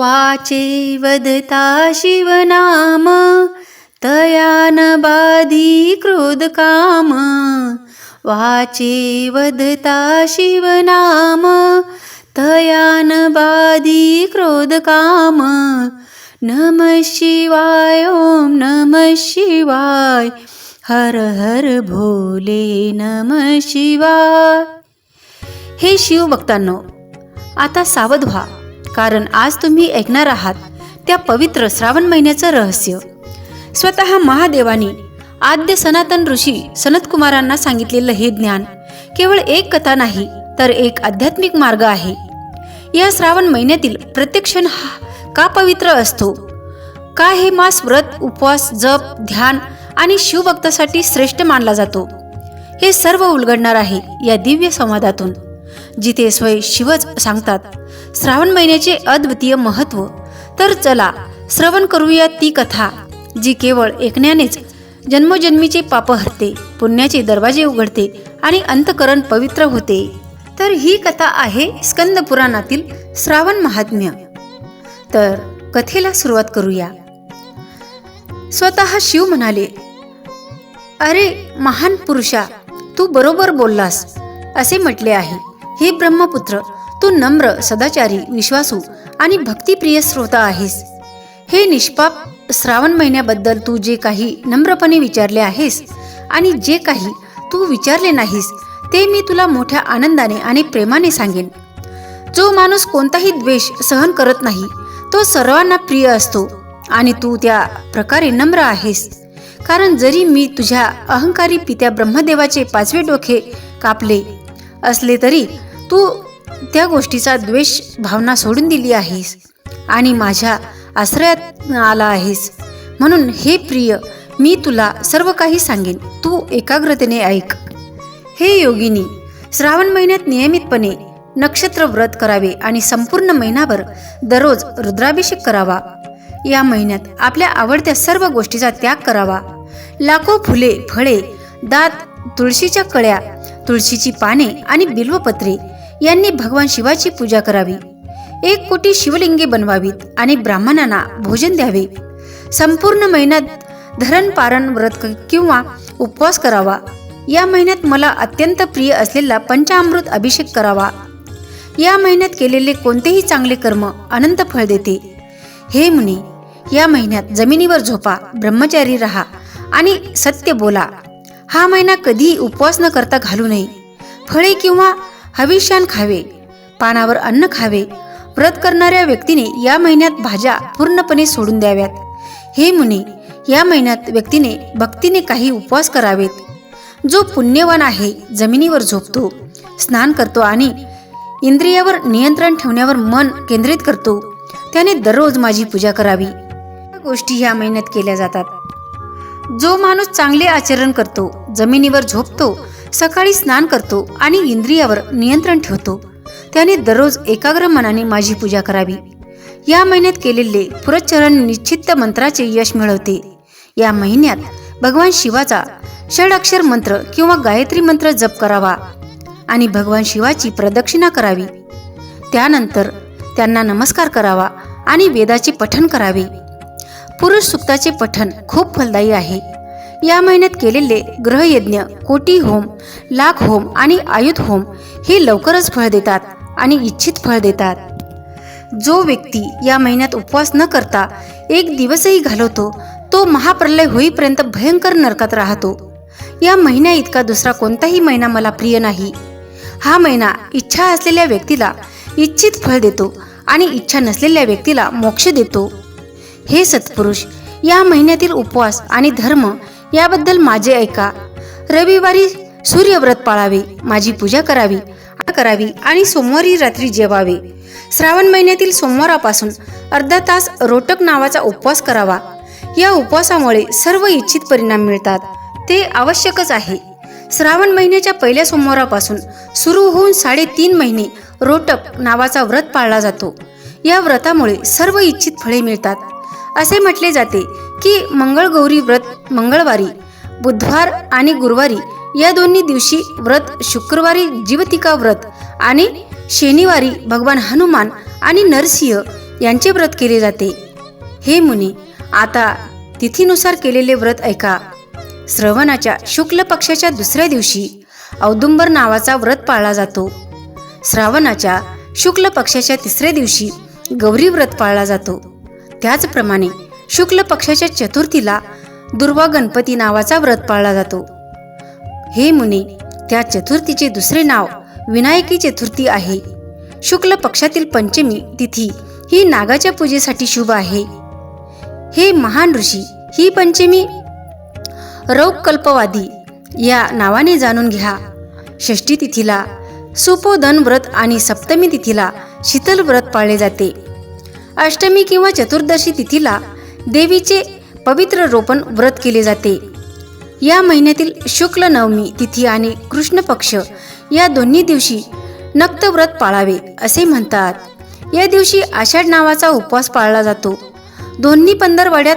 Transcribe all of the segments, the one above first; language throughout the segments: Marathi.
वाचे वदता शिवनाम तया न बाधी क्रोध काम वाचे वदता शिवनाम तया न बाधी क्रोध काम नम शिवाय ओम नम शिवाय हर हर भोले नम शिवाय. हे शिव भक्तांनो आता सावध व्हा. कारण आज तुम्ही ऐकणार आहात त्या पवित्र श्रावण महिन्याचं रहस्य. स्वतः महादेवानी आद्य सनातन ऋषी सनतकुमारांना सांगितलेलं हे ज्ञान केवळ एक कथा नाही तर एक आध्यात्मिक मार्ग आहे. या श्रावण महिन्यातील प्रत्येक क्षण हा का पवित्र असतो? का हे मास व्रत उपवास जप ध्यान आणि शिवभक्तासाठी श्रेष्ठ मानला जातो? हे सर्व उलगडणार आहे या दिव्य संवादातून. जिथे स्वय शिवच सांगतात. श्रावण महिन्याचे अद्वितीय महत्त्व. तर चला श्रवण करूया ती कथा जी केवळ ऐकण्यानेच जन्मोजन्मीचे पाप हरते पुण्याचे दरवाजे उघडते आणि अंतकरण पवित्र होते. तर ही कथा आहे स्कंद पुराणातील श्रावण महात्म्य. तर कथेला सुरुवात करूया. स्वतः शिव म्हणाले अरे महान पुरुषा तू बरोबर बोललास असे म्हटले आहे. हे ब्रह्मपुत्र तू नम्र सदाचारी विश्वासू आणि भक्तिप्रिय श्रोता आहेस. हे निष्पाप श्रावण महिन्याबद्दल तू जे काही नम्रपणे विचारले आहेस आणि जे काही तू विचारले नाहीस ते मी तुला मोठ्या आनंदाने आणि प्रेमाने सांगेन. जो माणूस कोणताही द्वेष सहन करत नाही तो सर्वांना प्रिय असतो आणि तू त्या प्रकारे नम्र आहेस. कारण जरी मी तुझ्या अहंकारी पित्या ब्रह्मदेवाचे पाचवे डोके कापले असले तरी तू त्या गोष्टीचा द्वेष भावना सोडून दिली आहेस आणि माझ्या आश्रयात आला आहेस. म्हणून हे प्रिय मी तुला सर्व काही सांगेन. तू एकाग्रतेने ऐक. हे योगिनी श्रावण महिन्यात नियमितपणे नक्षत्र व्रत करावे आणि संपूर्ण महिनाभर दररोज रुद्राभिषेक करावा. या महिन्यात आपल्या आवडत्या सर्व गोष्टीचा त्याग करावा. लाखो फुले फळे दात तुळशीच्या कळ्या तुळशीची पाने आणि बिल्वपत्रे यांनी भगवान शिवाची पूजा करावी. एक कोटी शिवलिंगे बनवावीत आणि ब्राह्मणांना भोजन द्यावे. संपूर्ण महिन्यात धरण पारण व्रत किंवा उपवास करावा. या महिन्यात मला अत्यंत प्रिय असलेला पंचामृत अभिषेक करावा. या महिन्यात केलेले कोणतेही चांगले कर्म अनंत फळ देते. हे मुनी या महिन्यात जमिनीवर झोपा ब्रह्मचारी राहा आणि सत्य बोला. हा महिना कधीही उपवास न करता घालू नये. फळे किंवा हविष्यान खावे पानावर अन्न खावे व्रत करणाऱ्या व्यक्तीने या महिन्यात भाज्या पूर्णपणे सोडून द्याव्यात. हे मुने या महिन्यात व्यक्तीने भक्तीने काही उपवास करावेत. जो पुण्यवान आहे जमिनीवर झोपतो स्नान करतो आणि इंद्रियावर नियंत्रण ठेवण्यावर मन केंद्रित करतो त्याने दररोज माझी पूजा करावी. गोष्टी ह्या महिन्यात केल्या जातात. जो माणूस चांगले आचरण करतो जमिनीवर झोपतो सकाळी स्नान करतो आणि इंद्रियावर नियंत्रण ठेवतो. त्याने दररोज एकाग्र मनाने माझी पूजा करावी. या महिन्यात केलेले पुरचरण निश्चित मंत्राचे यश मिळवते. या महिन्यात भगवान शिवाचा षडाक्षर मंत्र किंवा गायत्री मंत्र जप करावा आणि भगवान शिवाची प्रदक्षिणा करावी. त्यानंतर त्यांना नमस्कार करावा आणि वेदाचे पठण करावे. पुरुष सुक्ताचे पठण खूप फलदायी आहे. या महिन्यात केलेले ग्रहयज्ञ कोटी होम लाख होम आणि आयुध होम हे लवकरच फळ देतात आणि इच्छित फळ देतात. जो व्यक्ती या महिन्यात उपवास न करता एक दिवसही घालवतो तो महाप्रलय होईपर्यंत भयंकर नरकात राहतो. या महिन्या इतका दुसरा कोणताही महिना मला प्रिय नाही. हा महिना इच्छा असलेल्या व्यक्तीला इच्छित फळ देतो आणि इच्छा नसलेल्या व्यक्तीला मोक्ष देतो. हे सत्पुरुष या महिन्यातील उपवास आणि धर्म याबद्दल माझे ऐका. रविवारी सूर्यव्रत पाळावे माझी पूजा करावी करावी आणि सोमवारी रात्री जेवावे. श्रावण महिन्यातील सोमवारापासून अर्धा तास रोटक नावाचा उपवास करावा. या उपवासामुळे सर्व इच्छित परिणाम मिळतात. ते आवश्यकच आहे. श्रावण महिन्याच्या पहिल्या सोमवारापासून सुरू होऊन साडेतीन महिने रोटक नावाचा व्रत पाळला जातो. या व्रतामुळे सर्व इच्छित फळे मिळतात. असे म्हटले जाते की मंगळगौरी व्रत मंगळवारी बुधवार आणि गुरुवारी या दोन्ही दिवशी व्रत शुक्रवारी जीवतिका व्रत आणि शनिवारी भगवान हनुमान आणि नरसिंह यांचे व्रत केले जाते. हे मुनी आता तिथीनुसार केलेले व्रत ऐका. श्रवणाच्या शुक्ल पक्षाच्या दुसऱ्या दिवशी औदुंबर नावाचा व्रत पाळला जातो. श्रावणाच्या शुक्ल पक्षाच्या तिसऱ्या दिवशी गौरी व्रत पाळला जातो. त्याचप्रमाणे शुक्ल पक्षाच्या चतुर्थीला दुर्वा गणपती नावाचा व्रत पाळला जातो. हे मुनी त्या चतुर्थीचे दुसरे नाव विनायकी चतुर्थी आहे. शुक्ल पक्षातील पंचमी तिथी ही नागाच्या पूजेसाठी शुभ आहे. हे महान ऋषी ही पंचमी रौकल्पवादी या नावाने जाणून घ्या. षष्ठी तिथीला सुपोधन व्रत आणि सप्तमी तिथीला शीतल व्रत पाळले जाते. अष्टमी किंवा चतुर्दशी तिथीला देवीचे पवित्र रोपण व्रत केले जाते. या महिन्यातील शुक्ल नवमी तिथी आणि कृष्ण पक्ष या दोन्ही दिवशी नक्त व्रत पाळावे असे म्हणतात. या दिवशी आषाढ नावाचा उपवास पाळला जातो. दोन्ही पंधरवाड्यात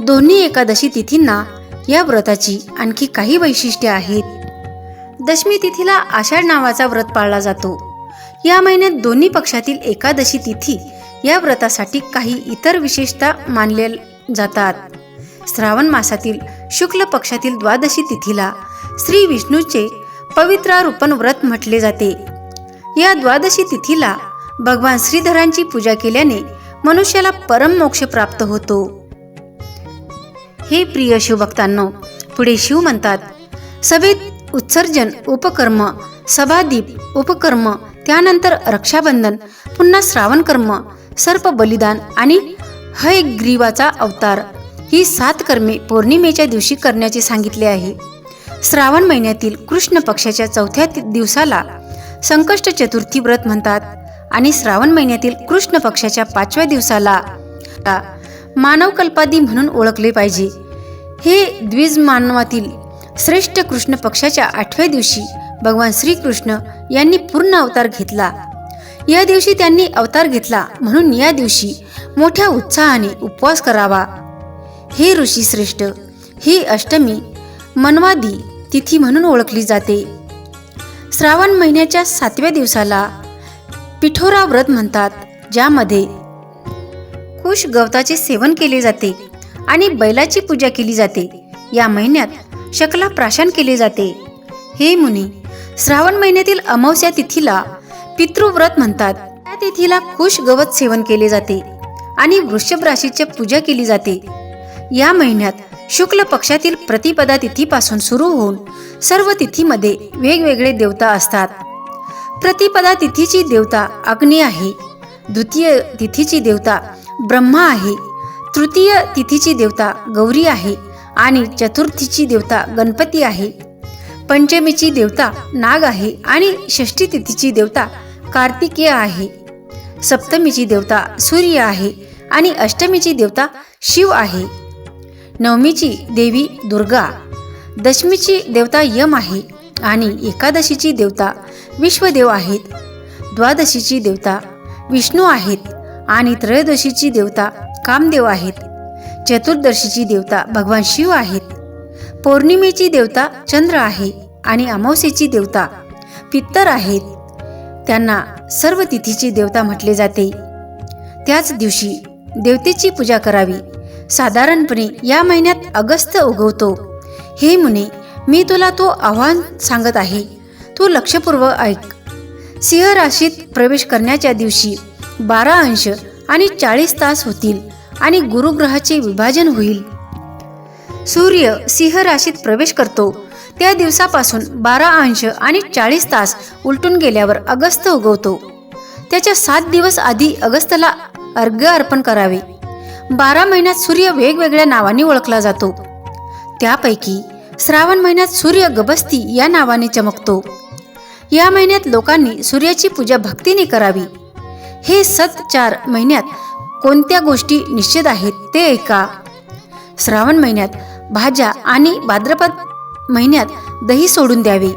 दोन्ही एकादशी तिथींना या व्रताची आणखी काही वैशिष्ट्ये आहेत. दशमी तिथीला आषाढ नावाचा व्रत पाळला जातो. या महिन्यात दोन्ही पक्षातील एकादशी तिथी या व्रतासाठी काही इतर विशेषता मानल्या जातात. श्रावण मासातील शुक्ल पक्षातील द्वादशी तिथीला श्री विष्णूचे पवित्रारोपण व्रत म्हटले जाते. या द्वादशी तिथीला भगवान श्रीधरांची पूजा केल्याने मनुष्याला परम मोक्ष प्राप्त होतो. हे प्रिय शिवभक्तांनो पुढे शिव म्हणतात सभेत उत्सर्जन उपकर्म सभादीप उपकर्म त्यानंतर रक्षाबंधन पुन्हा श्रावण कर्म सर्प बलिदान आणि हयग्रीवाचा अवतार ही सात कर्मे पौर्णिमेच्या दिवशी करण्याचे सांगितले आहे. श्रावण महिन्यातील कृष्ण पक्षाच्या चौथ्या दिवसाला संकष्ट चतुर्थी व्रत म्हणतात आणि श्रावण महिन्यातील कृष्ण पक्षाच्या पाचव्या दिवसाला मानव कल्पादी म्हणून ओळखले पाहिजे. हे द्विज मानवातील श्रेष्ठ कृष्ण पक्षाच्या आठव्या दिवशी भगवान श्रीकृष्ण यांनी पूर्ण अवतार घेतला. या दिवशी त्यांनी अवतार घेतला म्हणून या दिवशी मोठ्या उत्साहाने उपवास करावा. हे ऋषी श्रेष्ठ ही अष्टमी मनवादी तिथी म्हणून ओळखली जाते. श्रावण महिन्याच्या सातव्या दिवसाला पिठोरा व्रत म्हणतात ज्यामध्ये कुश गवताचे सेवन केले जाते आणि बैलाची पूजा केली जाते. या महिन्यात शकला प्राशन केले जाते. हे मुनी श्रावण महिन्यातील अमावस्या तिथीला पितृव्रत म्हणतात. त्या तिथीला कुश गवत सेवन केले जाते आणि वृषभ राशीची पूजा केली जाते. या महिन्यात शुक्ल पक्षातील प्रतिपदा तिथीपासून सुरू होऊन सर्व तिथीमध्ये वेगवेगळे देवता असतात. प्रतिपदा तिथीची देवता अग्नी आहे द्वितीय तिथीची देवता ब्रह्मा आहे तृतीय तिथीची देवता गौरी आहे आणि चतुर्थीची देवता गणपती आहे. पंचमीची देवता नाग आहे आणि षष्ठी तिथीची देवता कार्तिकेय आहे. सप्तमीची देवता सूर्य आहे आणि अष्टमीची देवता शिव आहे. नवमीची देवी दुर्गा. दशमीची देवता यम आहे आणि एकादशीची देवता विश्वदेव आहेत. द्वादशीची देवता विष्णू आहेत आणि त्रयोदशीची देवता कामदेव आहेत. चतुर्दशीची देवता भगवान शिव आहेत. पौर्णिमेची देवता चंद्र आहे आणि अमावस्येची देवता पित्तर आहेत. त्यांना सर्व तिथीची देवता म्हटले जाते. त्याच दिवशी देवतेची पूजा करावी. साधारणपणे या महिन्यात अगस्त उगवतो. हे मुने मी तुला तो आव्हान सांगत आहे. तू लक्षपूर्वक ऐक. सिंह राशीत प्रवेश करण्याच्या दिवशी बारा अंश आणि चाळीस तास होतील आणि गुरुग्रहाचे विभाजन होईल. सूर्य सिंह राशीत प्रवेश करतो. त्या दिवसापासून बारा अंश आणि चाळीस तास उलटून गेल्यावर अगस्त उगवतो. त्याच्या सात दिवस आधी अगस्तला अर्घ्य अर्पण करावे. बारा महिन्यात सूर्य वेगवेगळ्या नावाने ओळखला जातो. त्यापैकी श्रावण महिन्यात सूर्य गबस्ती या नावाने चमकतो. या महिन्यात लोकांनी सूर्याची पूजा भक्तीने करावी. हे सत चार महिन्यात कोणत्या गोष्टी निश्चित आहेत ते ऐका. श्रावण महिन्यात भाज्या आणि भाद्रपद महिन्यात दही सोडून द्यावे.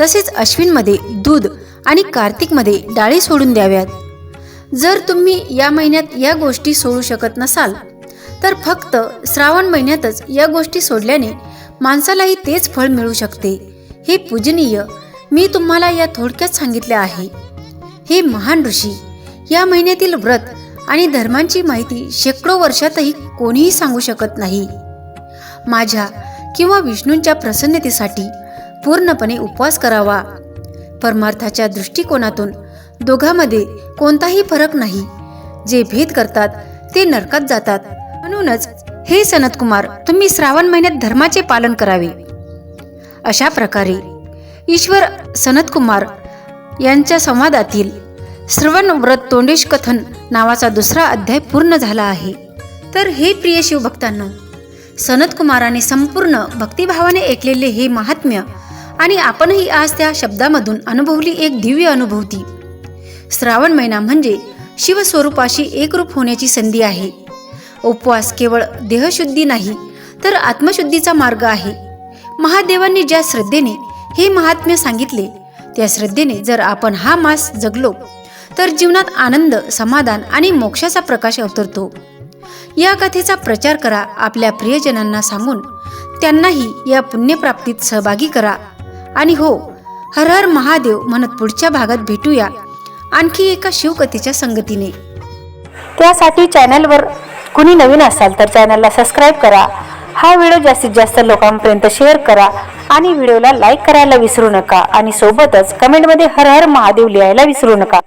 तसेच अश्विनमध्ये दूध आणि कार्तिकमध्ये डाळी सोडून द्याव्यात. जर तुम्ही या महिन्यात या गोष्टी सोडू शकत नसाल तर फक्त श्रावण महिन्यातच या गोष्टी सोडल्याने माणसालाही तेच फळ मिळू शकते. हे पूजनीय मी तुम्हाला या थोडक्यात सांगितले आहे. हे महान ऋषी या महिन्यातील व्रत आणि धर्मांची माहिती शेकडो वर्षातही कोणीही सांगू शकत नाही. माझ्या किंवा विष्णूंच्या प्रसन्नतेसाठी पूर्णपणे उपवास करावा. परमार्थाच्या दृष्टिकोनातून दोघांमध्ये कोणताही फरक नाही. जे भेद करतात ते नरकात जातात. म्हणूनच हे सनतकुमार तुम्ही श्रावण महिन्यात धर्माचे पालन करावे. अशा प्रकारे ईश्वर सनतकुमार यांच्या संवादातील श्रवण व्रत तोंडेश कथन नावाचा दुसरा अध्याय पूर्ण झाला आहे. तर हे प्रिय शिवभक्तांनो सनतकुमाराने संपूर्ण भक्तिभावाने ऐकलेले हे महात्म्य आणि आपणही आज त्या शब्दामधून अनुभवली एक दिव्य अनुभूती. श्रावण महिना म्हणजे शिवस्वरूपाशी एकरूप होण्याची संधी आहे. उपवास केवळ देहशुद्धी नाही तर आत्मशुद्धीचा मार्ग आहे. महादेवांनी ज्या श्रद्धेने हे महात्म्य सांगितले त्या श्रद्धेने जर आपण हा मास जगलो तर जीवनात आनंद समाधान आणि मोक्षाचा प्रकाश अवतरतो. या कथेचा प्रचार करा आपल्या प्रियजनांना सांगून त्यांनाही या पुण्यप्राप्तीत सहभागी करा. आणि हो हर हर महादेव म्हणत पुढच्या भागात भेटूया. आणखी एका शिवकथेच्या संगतीने. त्यासाठी चॅनलवर कुणी नवीन असाल तर चॅनलला सबस्क्राईब करा. हा व्हिडिओ जास्तीत जास्त लोकांपर्यंत शेअर करा आणि व्हिडिओला लाईक करायला विसरू नका. आणि सोबतच कमेंटमध्ये हर हर महादेव लिहायला विसरू नका.